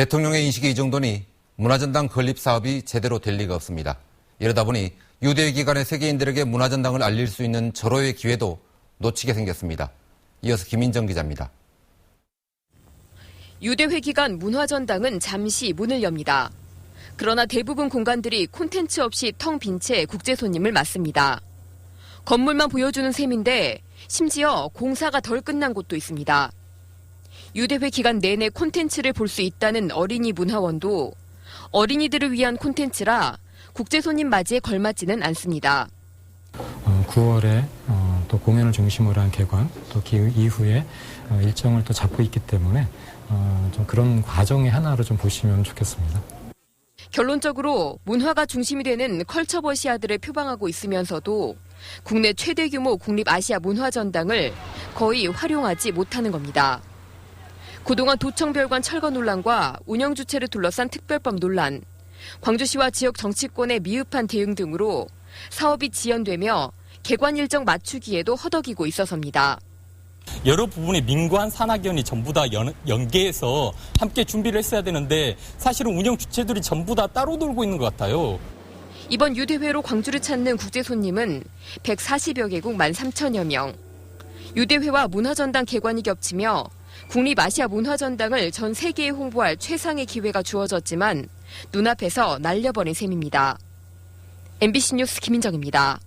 대통령의 인식이 이 정도니 문화전당 건립 사업이 제대로 될 리가 없습니다. 이러다 보니 유대 기간의 세계인들에게 문화전당을 알릴 수 있는 절호의 기회도 놓치게 생겼습니다. 이어서 김인정 기자입니다. 유대회 기간 문화전당은 잠시 문을 엽니다. 그러나 대부분 공간들이 콘텐츠 없이 텅 빈 채 국제 손님을 맞습니다. 건물만 보여주는 셈인데 심지어 공사가 덜 끝난 곳도 있습니다. 유대회 기간 내내 콘텐츠를 볼 수 있다는 어린이 문화원도 어린이들을 위한 콘텐츠라 국제 손님 맞이에 걸맞지는 않습니다. 어, 9월에 어, 또 공연을 중심으로 한 개관, 또그 이후에 어, 일정을 또 잡고 있기 때문에 어, 좀 그런 과정의 하나로 좀 보시면 좋겠습니다. 결론적으로 문화가 중심이 되는 컬처버시아들을 표방하고 있으면서도 국내 최대 규모 국립 아시아 문화전당을 거의 활용하지 못하는 겁니다. 그동안 도청별관 철거 논란과 운영 주체를 둘러싼 특별법 논란, 광주시와 지역 정치권의 미흡한 대응 등으로 사업이 지연되며 개관 일정 맞추기에도 허덕이고 있어서입니다. 여러 부분의 민관 산학연이 전부 다 연, 연계해서 함께 준비를 했어야 되는데 사실은 운영 주체들이 전부 다 따로 돌고 있는 것 같아요. 이번 유대회로 광주를 찾는 국제 손님은 140여 개국 13,000여 명. 유대회와 문화전당 개관이 겹치며 국립아시아 문화전당을 전 세계에 홍보할 최상의 기회가 주어졌지만 눈앞에서 날려버린 셈입니다. MBC 뉴스 김인정입니다.